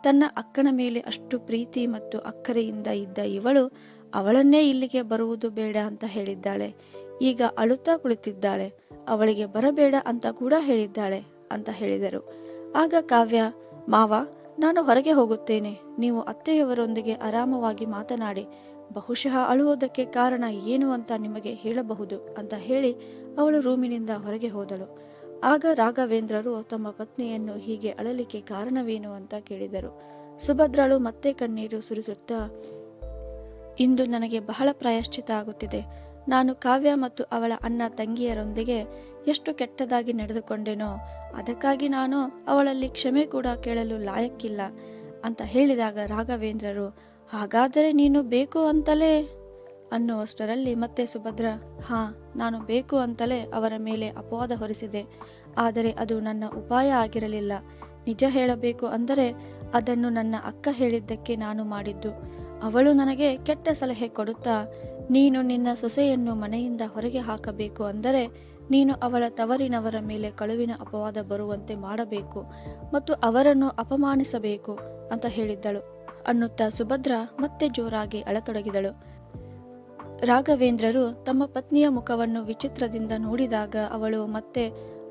[SPEAKER 1] ತನ್ನ ಅಕ್ಕನ ಮೇಲೆ ಅಷ್ಟು ಪ್ರೀತಿ ಮತ್ತು ಅಕ್ಕರೆಯಿಂದ ಇದ್ದ ಇವಳು ಅವಳನ್ನೇ ಇಲ್ಲಿಗೆ ಬರುವುದು ಬೇಡ ಅಂತ ಹೇಳಿದ್ದಾಳೆ. ಈಗ ಅಳುತ್ತಾ ಕುಳಿತಿದ್ದಾಳೆ. ಅವಳಿಗೆ ಬರಬೇಡ ಅಂತ ಕೂಡ ಹೇಳಿದ್ದಾಳೆ ಅಂತ ಹೇಳಿದರು. ಆಗ ಕಾವ್ಯ, ಮಾವ, ನಾನು ಹೊರಗೆ ಹೋಗುತ್ತೇನೆ. ನೀವು ಅತ್ತೆಯವರೊಂದಿಗೆ ಆರಾಮವಾಗಿ ಮಾತನಾಡಿ, ಬಹುಶಃ ಅಳುವುದಕ್ಕೆ ಕಾರಣ ಏನು ಅಂತ ನಿಮಗೆ ಹೇಳಬಹುದು ಅಂತ ಹೇಳಿ ಅವಳು ರೂಮಿನಿಂದ ಹೊರಗೆ ಹೋದಳು. ಆಗ ರಾಘವೇಂದ್ರರು ತಮ್ಮ ಪತ್ನಿಯನ್ನು ಹೀಗೆ ಅಳಲಿಕ್ಕೆ ಕಾರಣವೇನು ಅಂತ ಕೇಳಿದರು. ಸುಭದ್ರಳು ಮತ್ತೆ ಕಣ್ಣೀರು ಸುರಿಸುತ್ತಾ, ಇಂದು ನನಗೆ ಬಹಳ ಪ್ರಾಯಶ್ಚಿತ ಆಗುತ್ತಿದೆ. ನಾನು ಕಾವ್ಯ ಮತ್ತು ಅವಳ ಅಣ್ಣ ತಂಗಿಯರೊಂದಿಗೆ ಎಷ್ಟು ಕೆಟ್ಟದಾಗಿ ನಡೆದುಕೊಂಡೆನೋ, ಅದಕ್ಕಾಗಿ ನಾನು ಅವಳಲ್ಲಿ ಕ್ಷಮೆ ಕೂಡ ಕೇಳಲು ಲಾಯಕ್ಕಿಲ್ಲ ಅಂತ ಹೇಳಿದಾಗ ರಾಘವೇಂದ್ರರು, ಹಾಗಾದರೆ ನೀನು ಬೇಕು ಅಂತಲೇ? ಅನ್ನುವಷ್ಟರಲ್ಲಿ ಮತ್ತೆ ಸುಭದ್ರ, ಹಾ, ನಾನು ಬೇಕು ಅಂತಲೇ ಅವರ ಮೇಲೆ ಅಪವಾದ ಹೊರಿಸಿದೆ. ಆದರೆ ಅದು ನನ್ನ ಉಪಾಯ ಆಗಿರಲಿಲ್ಲ. ನಿಜ ಹೇಳಬೇಕು ಅಂದರೆ ಅದನ್ನು ನನ್ನ ಅಕ್ಕ ಹೇಳಿದ್ದಕ್ಕೆ ನಾನು ಮಾಡಿದ್ದು. ಅವಳು ನನಗೆ ಕೆಟ್ಟ ಸಲಹೆ ಕೊಡುತ್ತಾ, ನೀನು ನಿನ್ನ ಸೊಸೆಯನ್ನು ಮನೆಯಿಂದ ಹೊರಗೆ ಹಾಕಬೇಕು ಅಂದರೆ ನೀನು ಅವಳ ತವರಿನವರ ಮೇಲೆ ಕಳುವಿನ ಅಪವಾದ ಬರುವಂತೆ ಮಾಡಬೇಕು ಮತ್ತು ಅವರನ್ನು ಅಪಮಾನಿಸಬೇಕು ಅಂತ ಹೇಳಿದ್ದಳು. ಅನ್ನುತ್ತಾ ಸುಭದ್ರ ಮತ್ತೆ ಜೋರಾಗಿ ಅಳತೊಡಗಿದಳು. ರಾಘವೇಂದ್ರರು ತಮ್ಮ ಪತ್ನಿಯ ಮುಖವನ್ನು ವಿಚಿತ್ರದಿಂದ ನೋಡಿದಾಗ ಅವಳು ಮತ್ತೆ,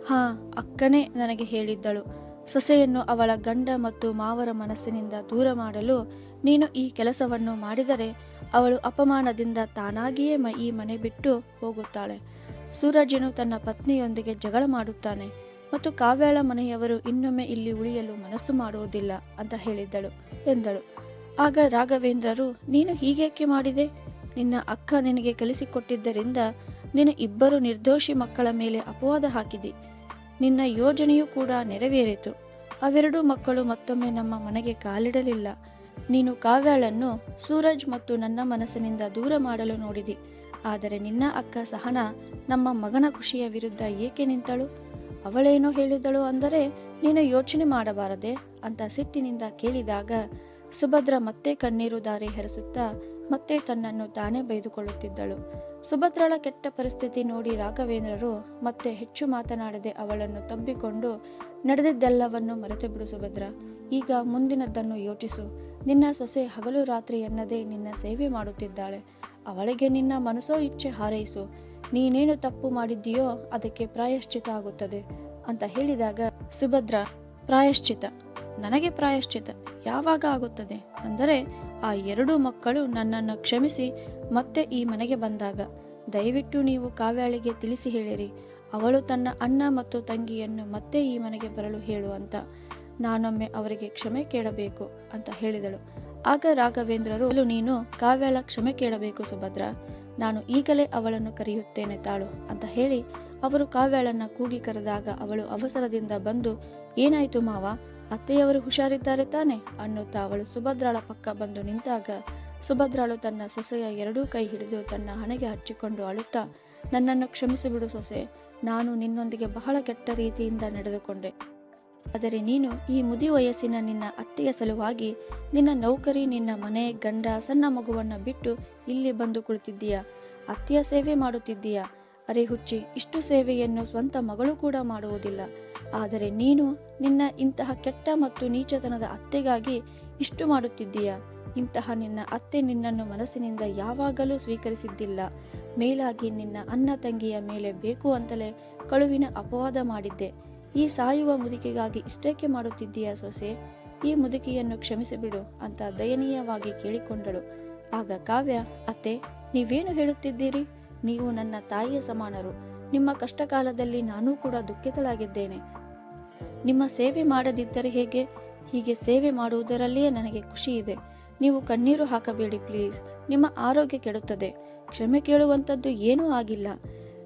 [SPEAKER 1] ಹಾ, ಅಕ್ಕನೇ ನನಗೆ ಹೇಳಿದ್ದಳು. ಸೊಸೆಯನ್ನು ಅವಳ ಗಂಡ ಮತ್ತು ಮಾವರ ಮನಸ್ಸಿನಿಂದ ದೂರ ಮಾಡಲು ನೀನು ಈ ಕೆಲಸವನ್ನು ಮಾಡಿದರೆ ಅವಳು ಅಪಮಾನದಿಂದ ತಾನಾಗಿಯೇ ಈ ಮನೆ ಬಿಟ್ಟು ಹೋಗುತ್ತಾಳೆ. ಸೂರಜನು ತನ್ನ ಪತ್ನಿಯೊಂದಿಗೆ ಜಗಳ ಮಾಡುತ್ತಾನೆ ಮತ್ತು ಕಾವ್ಯಾಳ ಮನೆಯವರು ಇನ್ನೊಮ್ಮೆ ಇಲ್ಲಿ ಉಳಿಯಲು ಮನಸ್ಸು ಮಾಡುವುದಿಲ್ಲ ಅಂತ ಹೇಳಿದ್ದಳು ಎಂದಳು. ಆಗ ರಾಘವೇಂದ್ರರು, ನೀನು ಹೀಗೇಕೆ ಮಾಡಿದೆ? ನಿನ್ನ ಅಕ್ಕ ನಿನಗೆ ಕಲಿಸಿಕೊಟ್ಟಿದ್ದರಿಂದ ನಿನ್ನ ಇಬ್ಬರು ನಿರ್ದೋಷಿ ಮಕ್ಕಳ ಮೇಲೆ ಅಪವಾದ ಹಾಕಿದಿ. ನಿನ್ನ ಯೋಜನೆಯೂ ಕೂಡ ನೆರವೇರಿತು. ಅವೆರಡೂ ಮಕ್ಕಳು ಮತ್ತೊಮ್ಮೆ ನಮ್ಮ ಮನೆಗೆ ಕಾಲಿಡಲಿಲ್ಲ. ನೀನು ಕಾವ್ಯಾಳನ್ನು ಸೂರಜ್ ಮತ್ತು ನನ್ನ ಮನಸ್ಸಿನಿಂದ ದೂರ ಮಾಡಲು ನೋಡಿದಿ. ಆದರೆ ನಿನ್ನ ಅಕ್ಕ ಸಹನ ನಮ್ಮ ಮಗನ ಖುಷಿಯ ವಿರುದ್ಧ ಏಕೆ ನಿಂತಳು? ಅವಳೇನೋ ಹೇಳಿದಳು ಅಂದರೆ ನೀನು ಯೋಚನೆ ಮಾಡಬಾರದೆ ಅಂತ ಸಿಟ್ಟಿನಿಂದ ಕೇಳಿದಾಗ ಸುಭದ್ರ ಮತ್ತೆ ಕಣ್ಣೀರು ದಾರಿ ಹೆರಸುತ್ತಾ ಮತ್ತೆ ತನ್ನನ್ನು ತಾನೇ ಬೈದುಕೊಳ್ಳುತ್ತಿದ್ದಳು. ಸುಭದ್ರಳ ಕೆಟ್ಟ ಪರಿಸ್ಥಿತಿ ನೋಡಿ ರಾಘವೇಂದ್ರರು ಮತ್ತೆ ಹೆಚ್ಚು ಮಾತನಾಡದೆ ಅವಳನ್ನು ತಬ್ಬಿಕೊಂಡು ನಡೆದಿದ್ದೆಲ್ಲವನ್ನು ಮರೆತು ಬಿಡು ಸುಭದ್ರ. ಈಗ ಮುಂದಿನದ್ದನ್ನು ಯೋಚಿಸು. ನಿನ್ನ ಸೊಸೆ ಹಗಲು ರಾತ್ರಿ ಎನ್ನದೇ ನಿನ್ನ ಸೇವೆ ಮಾಡುತ್ತಿದ್ದಾಳೆ. ಅವಳಿಗೆ ನಿನ್ನ ಮನಸೋ ಇಚ್ಛೆ ಹಾರೈಸು. ನೀನೇನು ತಪ್ಪು ಮಾಡಿದ್ದೀಯೋ ಅದಕ್ಕೆ ಪ್ರಾಯಶ್ಚಿತ ಆಗುತ್ತದೆ ಅಂತ ಹೇಳಿದಾಗ, ಸುಭದ್ರ, ಪ್ರಾಯಶ್ಚಿತ. ನನಗೆ ಪ್ರಾಯಶ್ಚಿತ. ಯಾವಾಗ ಆಗುತ್ತದೆ? ಅಂದರೆ ಆ ಎರಡೂ ಮಕ್ಕಳು ನನ್ನನ್ನು ಕ್ಷಮಿಸಿ ಮತ್ತೆ ಈ ಮನೆಗೆ ಬಂದಾಗ. ದಯವಿಟ್ಟು ನೀವು ಕಾವ್ಯಾಳಿಗೆ ತಿಳಿಸಿ ಹೇಳಿರಿ. ಅವಳು ತನ್ನ ಅಣ್ಣ ಮತ್ತು ತಂಗಿಯನ್ನು ಮತ್ತೆ ಈ ಮನೆಗೆ ಬರಲು ಹೇಳು ಅಂತ. ನಾನೊಮ್ಮೆ ಅವರಿಗೆ ಕ್ಷಮೆ ಕೇಳಬೇಕು ಅಂತ ಹೇಳಿದಳು. ಆಗ ರಾಘವೇಂದ್ರರು "ಅಲ್ಲೂ ನೀನು ಕಾವ್ಯಾಳ ಕ್ಷಮೆ ಕೇಳಬೇಕು ಸುಭದ್ರ. ನಾನು ಈಗಲೇ ಅವಳನ್ನು ಕರೆಯುತ್ತೇನೆ ತಾಳು ಅಂತ ಹೇಳಿ ಅವರು ಕಾವ್ಯಾಳನ್ನ ಕೂಗಿ ಕರೆದಾಗ ಅವಳು ಅವಸರದಿಂದ ಬಂದು, ಏನಾಯ್ತು ಮಾವ? ಅತ್ತೆಯವರು ಹುಷಾರಿದ್ದಾರೆ ತಾನೆ? ಅನ್ನುತ್ತಾ ಅವಳು ಸುಭದ್ರಾಳ ಪಕ್ಕ ಬಂದು ನಿಂತಾಗ ಸುಭದ್ರಾಳು ತನ್ನ ಸೊಸೆಯ ಎರಡೂ ಕೈ ಹಿಡಿದು ತನ್ನ ಹಣೆಗೆ ಹಚ್ಚಿಕೊಂಡು ಅಳುತ್ತಾ, ನನ್ನನ್ನು ಕ್ಷಮಿಸಿಬಿಡು ಸೊಸೆ. ನಾನು ನಿನ್ನೊಂದಿಗೆ ಬಹಳ ಕೆಟ್ಟ ರೀತಿಯಿಂದ ನಡೆದುಕೊಂಡೆ. ಆದರೆ ನೀನು ಈ ಮುದಿ ವಯಸ್ಸಿನ ನಿನ್ನ ಅತ್ತೆಯ ಸಲುವಾಗಿ ನಿನ್ನ ನೌಕರಿ, ನಿನ್ನ ಮನೆ, ಗಂಡ, ಸಣ್ಣ ಮಗುವನ್ನು ಬಿಟ್ಟು ಇಲ್ಲಿ ಬಂದು ಕುಳಿತಿದ್ದೀಯ? ಅತ್ತೆಯ ಸೇವೆ ಮಾಡುತ್ತಿದ್ದೀಯ? ಅರೆ ಹುಚ್ಚಿ, ಇಷ್ಟು ಸೇವೆಯನ್ನು ಸ್ವಂತ ಮಗಳು ಕೂಡ ಮಾಡುವುದಿಲ್ಲ. ಆದರೆ ನೀನು ನಿನ್ನ ಇಂತಹ ಕೆಟ್ಟ ಮತ್ತು ನೀಚತನದ ಅತ್ತೆಗಾಗಿ ಇಷ್ಟು ಮಾಡುತ್ತಿದ್ದೀಯ? ಇಂತಹ ನಿನ್ನ ಅತ್ತೆ ನಿನ್ನನ್ನು ಮನಸ್ಸಿನಿಂದ ಯಾವಾಗಲೂ ಸ್ವೀಕರಿಸಿದ್ದಿಲ್ಲ. ಮೇಲಾಗಿ ನಿನ್ನ ಅಣ್ಣ ತಂಗಿಯ ಮೇಲೆ ಬೇಕು ಅಂತಲೇ ಕಳುವಿನ ಅಪವಾದ ಮಾಡಿದ್ದೆ. ಈ ಸಾಯುವ ಮುದುಕಿಗಾಗಿ ಇಷ್ಟಕ್ಕೆ ಮಾಡುತ್ತಿದ್ದೀಯ ಸೊಸೆ? ಈ ಮುದುಕಿಯನ್ನು ಕ್ಷಮಿಸಿಬಿಡು ಅಂತ ದಯನೀಯವಾಗಿ ಕೇಳಿಕೊಂಡಳು. ಆಗ ಕಾವ್ಯ, ಅತ್ತೆ, ನೀವೇನು ಹೇಳುತ್ತಿದ್ದೀರಿ? ನೀವು ನನ್ನ ತಾಯಿಯ ಸಮಾನರು. ನಿಮ್ಮ ಕಷ್ಟಕಾಲದಲ್ಲಿ ನಾನೂ ಕೂಡ ದುಃಖಿತಳಾಗಿದ್ದೇನೆ. ನಿಮ್ಮ ಸೇವೆ ಮಾಡದಿದ್ದರೆ ಹೇಗೆ? ಹೀಗೆ ಸೇವೆ ಮಾಡುವುದರಲ್ಲಿಯೇ ನನಗೆ ಖುಷಿ ಇದೆ ನೀವು ಕಣ್ಣೀರು ಹಾಕಬೇಡಿ ಪ್ಲೀಸ್. ನಿಮ್ಮ ಆರೋಗ್ಯ ಕೆಡುತ್ತದೆ. ಕ್ಷಮೆ ಕೇಳುವಂಥದ್ದು ಏನೂ ಆಗಿಲ್ಲ.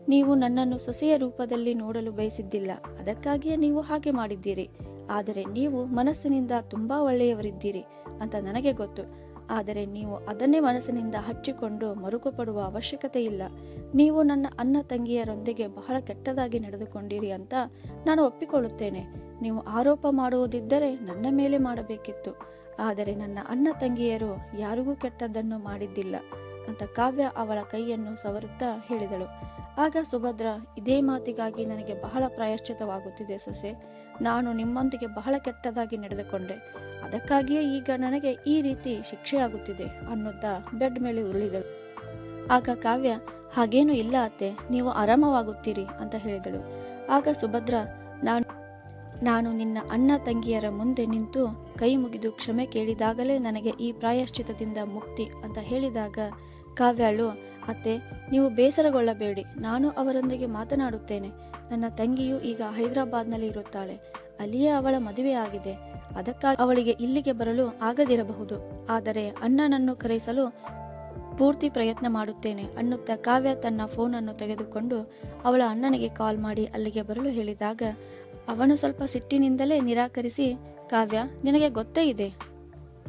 [SPEAKER 1] ನೀವು ನನ್ನನ್ನು ಸೊಸೆಯ ರೂಪದಲ್ಲಿ ನೋಡಲು ಬಯಸಿದ್ದಿಲ್ಲ. ಅದಕ್ಕಾಗಿಯೇ ನೀವು ಹಾಗೆ ಮಾಡಿದ್ದೀರಿ. ಆದರೆ ನೀವು ಮನಸ್ಸಿನಿಂದ ತುಂಬಾ ಒಳ್ಳೆಯವರಿದ್ದೀರಿ ಅಂತ ನನಗೆ ಗೊತ್ತು. ಆದರೆ ನೀವು ಅದನ್ನೇ ಮನಸ್ಸಿನಿಂದ ಹಚ್ಚಿಕೊಂಡು ಮರುಕು ಪಡುವ ಅವಶ್ಯಕತೆ ಇಲ್ಲ. ನೀವು ನನ್ನ ಅಣ್ಣ ತಂಗಿಯರೊಂದಿಗೆ ಬಹಳ ಕೆಟ್ಟದಾಗಿ ನಡೆದುಕೊಂಡಿರಿ ಅಂತ ನಾನು ಒಪ್ಪಿಕೊಳ್ಳುತ್ತೇನೆ. ನೀವು ಆರೋಪ ಮಾಡುವುದಿದ್ದರೆ ನನ್ನ ಮೇಲೆ ಮಾಡಬೇಕಿತ್ತು. ಆದರೆ ನನ್ನ ಅಣ್ಣ ತಂಗಿಯರು ಯಾರಿಗೂ ಕೆಟ್ಟದ್ದನ್ನು ಮಾಡಿದ್ದಿಲ್ಲ ಅಂತ ಕಾವ್ಯ ಅವಳ ಕೈಯನ್ನು ಸವರುತ್ತಾ ಹೇಳಿದಳು. ಆಗ ಸುಭದ್ರ, ಇದೇ ಮಾತಿಗಾಗಿ ನನಗೆ ಬಹಳ ಪ್ರಾಯಶ್ಚಿತವಾಗುತ್ತಿದೆ ಸೊಸೆ. ನಾನು ನಿಮ್ಮೊಂದಿಗೆ ಬಹಳ ಕೆಟ್ಟದಾಗಿ ನಡೆದುಕೊಂಡೆ. ಅದಕ್ಕಾಗಿಯೇ ಈಗ ನನಗೆ ಈ ರೀತಿ ಶಿಕ್ಷೆಯಾಗುತ್ತಿದೆ ಅನ್ನುತ್ತಾ ಬೆಡ್ ಮೇಲೆ ಉರುಳಿದಳು. ಆಗ ಕಾವ್ಯ, ಹಾಗೇನೂ ಇಲ್ಲ ಅತ್ತೆ, ನೀವು ಆರಾಮವಾಗುತ್ತೀರಿ ಅಂತ ಹೇಳಿದಳು. ಆಗ ಸುಭದ್ರ, ನಾನು ನಾನು ನಿನ್ನ ಅಣ್ಣ ತಂಗಿಯರ ಮುಂದೆ ನಿಂತು ಕೈ ಮುಗಿದು ಕ್ಷಮೆ ಕೇಳಿದಾಗಲೇ ನನಗೆ ಈ ಪ್ರಾಯಶ್ಚಿತದಿಂದ ಮುಕ್ತಿ ಅಂತ ಹೇಳಿದಾಗ ಕಾವ್ಯಾಳು ಅತ್ತೆ, ನೀವು ಬೇಸರಗೊಳ್ಳಬೇಡಿ. ನಾನು ಅವರೊಂದಿಗೆ ಮಾತನಾಡುತ್ತೇನೆ. ನನ್ನ ತಂಗಿಯು ಈಗ ಹೈದರಾಬಾದ್ನಲ್ಲಿ ಇರುತ್ತಾಳೆ. ಅಲ್ಲಿಯೇ ಅವಳ ಮದುವೆ ಆಗಿದೆ. ಅದಕ್ಕಾಗಿ ಅವಳಿಗೆ ಇಲ್ಲಿಗೆ ಬರಲು ಆಗದಿರಬಹುದು. ಆದರೆ ಅಣ್ಣನನ್ನು ಕರೆಸಲು ಪೂರ್ತಿ ಪ್ರಯತ್ನ ಮಾಡುತ್ತೇನೆ ಅನ್ನುತ್ತ ಕಾವ್ಯ ತನ್ನ ಫೋನನ್ನು ತೆಗೆದುಕೊಂಡು ಅವಳ ಅಣ್ಣನಿಗೆ ಕಾಲ್ ಮಾಡಿ ಅಲ್ಲಿಗೆ ಬರಲು ಹೇಳಿದಾಗ, ಅವನು ಸ್ವಲ್ಪ ಸಿಟ್ಟಿನಿಂದಲೇ ನಿರಾಕರಿಸಿ, ಕಾವ್ಯ, ನಿನಗೆ ಗೊತ್ತೇ ಇದೆ.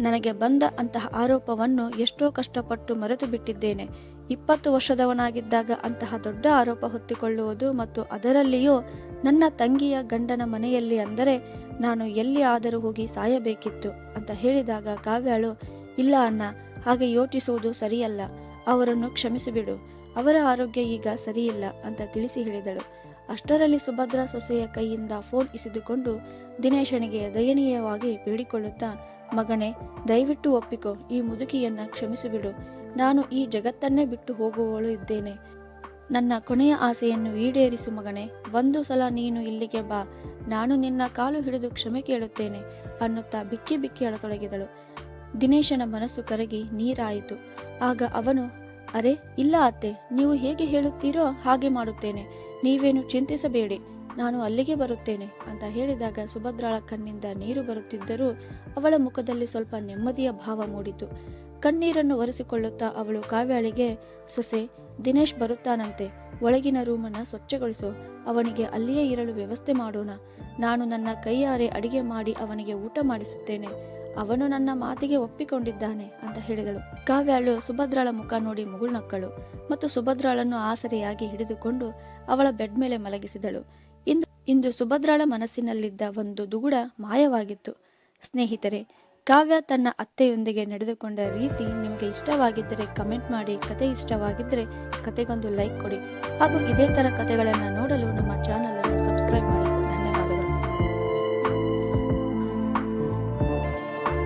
[SPEAKER 1] ನನಗೆ ಬಂದ ಅಂತಹ ಆರೋಪವನ್ನು ಎಷ್ಟೋ ಕಷ್ಟಪಟ್ಟು ಮರೆತು ಬಿಟ್ಟಿದ್ದೇನೆ ಇಪ್ಪತ್ತು ವರ್ಷದವನಾಗಿದ್ದಾಗ ಅಂತಹ ದೊಡ್ಡ ಆರೋಪ ಹೊತ್ತಿಕೊಳ್ಳುವುದು ಮತ್ತು ಅದರಲ್ಲಿಯೂ ನನ್ನ ತಂಗಿಯ ಗಂಡನ ಮನೆಯಲ್ಲಿ ಅಂದರೆ ನಾನು ಎಲ್ಲಿ ಆದರೂ ಹೋಗಿ ಸಾಯಬೇಕಿತ್ತು ಅಂತ ಹೇಳಿದಾಗ ಕಾವ್ಯಾಳು, ಇಲ್ಲ ಅಣ್ಣ, ಹಾಗೆ ಯೋಚಿಸುವುದು ಸರಿಯಲ್ಲ, ಅವರನ್ನು ಕ್ಷಮಿಸಿಬಿಡು, ಅವರ ಆರೋಗ್ಯ ಈಗ ಸರಿಯಿಲ್ಲ ಅಂತ ತಿಳಿಸಿ ಹೇಳಿದಳು. ಅಷ್ಟರಲ್ಲಿ ಸುಭದ್ರಾ ಸೊಸೆಯ ಕೈಯಿಂದ ಫೋನ್ ಇಸಿದುಕೊಂಡು ದಿನೇಶನಿಗೆ ದಯನೀಯವಾಗಿ ಬೇಡಿಕೊಳ್ಳುತ್ತಾ ಮಗನೇ, ದಯವಿಟ್ಟು ಒಪ್ಪಿಕೋ, ಈ ಮುದುಕಿಯನ್ನ ಕ್ಷಮಿಸಿಬಿಡು. ನಾನು ಈ ಜಗತ್ತನ್ನೇ ಬಿಟ್ಟು ಹೋಗುವವಳು ಇದ್ದೇನೆ. ನನ್ನ ಕೊನೆಯ ಆಸೆಯನ್ನು ಈಡೇರಿಸು ಮಗನೇ. ಒಂದು ಸಲ ನೀನು ಇಲ್ಲಿಗೆ ಬಾ. ನಾನು ನಿನ್ನ ಕಾಲು ಹಿಡಿದು ಕ್ಷಮೆ ಕೇಳುತ್ತೇನೆ ಅನ್ನುತ್ತಾ ಬಿಕ್ಕಿ ಬಿಕ್ಕಿ ಅಳತೊಡಗಿದಳು ದಿನೇಶನ ಮನಸ್ಸು ಕರಗಿ ನೀರಾಯಿತು. ಆಗ ಅವನು, ಅರೆ, ಇಲ್ಲ ಅತ್ತೆ, ನೀವು ಹೇಗೆ ಹೇಳುತ್ತೀರೋ ಹಾಗೆ ಮಾಡುತ್ತೇನೆ. ನೀವೇನು ಚಿಂತಿಸಬೇಡಿ. ನಾನು ಅಲ್ಲಿಗೆ ಬರುತ್ತೇನೆ ಅಂತ ಹೇಳಿದಾಗ ಸುಭದ್ರಾಳ ಕಣ್ಣಿಂದ ನೀರು ಬರುತ್ತಿದ್ದರೂ ಅವಳ ಮುಖದಲ್ಲಿ ಸ್ವಲ್ಪ ನೆಮ್ಮದಿಯ ಭಾವ ಮೂಡಿತು. ಕಣ್ಣೀರನ್ನು ಒರೆಸಿಕೊಳ್ಳುತ್ತಾ ಅವಳು ಕಾವ್ಯಾಳಿಗೆ, ಸೊಸೆ, ದಿನೇಶ್ ಬರುತ್ತಾನಂತೆ, ಒಳಗಿನ ರೂಮನ್ನ ಸ್ವಚ್ಛಗೊಳಿಸು, ಅವನಿಗೆ ಅಲ್ಲಿಯೇ ಇರಲು ವ್ಯವಸ್ಥೆ ಮಾಡೋಣ. ನಾನು ನನ್ನ ಕೈಯಾರೆ ಅಡಿಗೆ ಮಾಡಿ ಅವನಿಗೆ ಊಟ ಮಾಡಿಸುತ್ತೇನೆ. ಅವನು ನನ್ನ ಮಾತಿಗೆ ಒಪ್ಪಿಕೊಂಡಿದ್ದಾನೆ ಅಂತ ಹೇಳಿದಳು. ಕಾವ್ಯಾಳು ಸುಭದ್ರಾಳ ಮುಖ ನೋಡಿ ಮುಗುಳ್ನಕ್ಕಳು ಮತ್ತು ಸುಭದ್ರಾಳನ್ನು ಆಸರೆಯಾಗಿ ಹಿಡಿದುಕೊಂಡು ಅವಳ ಬೆಡ್ ಮೇಲೆ ಮಲಗಿಸಿದಳು. ಇಂದು ಇಂದು ಸುಭದ್ರಾಳ ಮನಸ್ಸಿನಲ್ಲಿದ್ದ ಒಂದು ದುಗುಡ ಮಾಯವಾಗಿತ್ತು. ಸ್ನೇಹಿತರೆ, ಕಾವ್ಯ ತನ್ನ ಅತ್ತೆಯೊಂದಿಗೆ ನಡೆದುಕೊಂಡ ರೀತಿ ನಿಮಗೆ ಇಷ್ಟವಾಗಿದ್ದರೆ ಕಮೆಂಟ್ ಮಾಡಿ, ಕತೆ ಇಷ್ಟವಾಗಿದ್ದರೆ ಕತೆಗೊಂದು ಲೈಕ್ ಕೊಡಿ ಹಾಗೂ ಇದೇ ಥರ ಕತೆಗಳನ್ನು ನೋಡಲು ನಮ್ಮ ಚಾನಲನ್ನು ಸಬ್ಸ್ಕ್ರೈಬ್ ಮಾಡಿ.